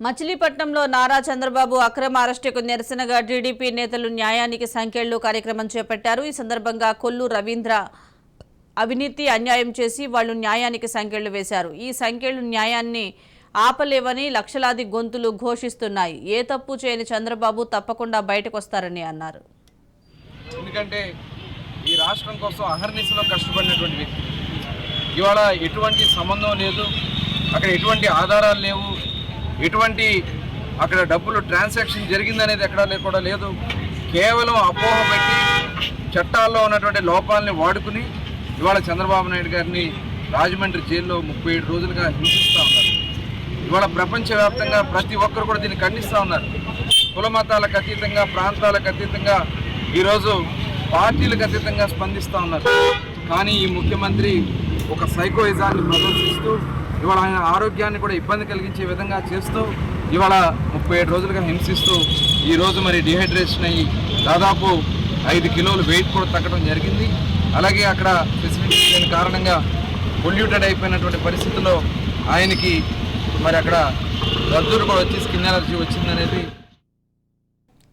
మచిలీపట్నంలో నారా చంద్రబాబు అక్రమ అరెస్టుకు నిరసనగా టీడీపీ నేతలు న్యాయానికి సంఖ్యలు కార్యక్రమం చేపట్టారు. ఈ సందర్భంగా కొల్లు రవీంద్ర అవినీతి అన్యాయం చేసి వాళ్ళు న్యాయానికి సంఖ్యలు వేశారు. ఈ సంఖ్యలు న్యాయాన్ని ఆపలేవని లక్షలాది గొంతులు ఘోషిస్తున్నాయి. ఏ తప్పు చేయని చంద్రబాబు తప్పకుండా బయటకొస్తారని అన్నారు. ఎందుకంటే ఈ రాష్ట్రం కోసం అహర్నిశలో కష్టపడినటువంటి వ్యక్తి. ఇవాళ ఎటువంటి సంబంధం లేదు. అక్కడ ఎటువంటి ఆధారాలు లేవు. ఎటువంటి అక్కడ డబ్బులు ట్రాన్సాక్షన్ జరిగిందనేది ఎక్కడా లేకుండా కూడా లేదు. కేవలం అపోహ పెట్టి చట్టాల్లో ఉన్నటువంటి లోపాలని వాడుకుని ఇవాళ చంద్రబాబు నాయుడు గారిని రాజమండ్రి జైల్లో ముప్పై ఏడు రోజులుగా హింసిస్తూ ఉన్నారు. ఇవాళ ప్రపంచవ్యాప్తంగా ప్రతి ఒక్కరు కూడా దీన్ని ఖండిస్తూ ఉన్నారు. కుల మతాలకు అతీతంగా ప్రాంతాలకు అతీతంగా ఈరోజు పార్టీలకు అతీతంగా స్పందిస్తూ ఉన్నారు. కానీ ఈ ముఖ్యమంత్రి ఒక సైకోయిజాన్ని ప్రదర్శిస్తూ ఇవాళ ఆయన ఆరోగ్యాన్ని కూడా ఇబ్బంది కలిగించే విధంగా చేస్తూ ఇవాళ ముప్పై ఏడు రోజులుగా హింసిస్తూ ఈరోజు మరి డిహైడ్రేషన్ అయ్యి దాదాపు ఐదు కిలోలు వెయిట్ కూడా తగ్గడం జరిగింది. అలాగే అక్కడ ఫెసిలిటీస్ లేని కారణంగా పొల్యూటెడ్ అయిపోయినటువంటి పరిస్థితుల్లో ఆయనకి మరి అక్కడ రద్దులు కూడా వచ్చి స్కిన్ ఎలర్జీ వచ్చిందనేది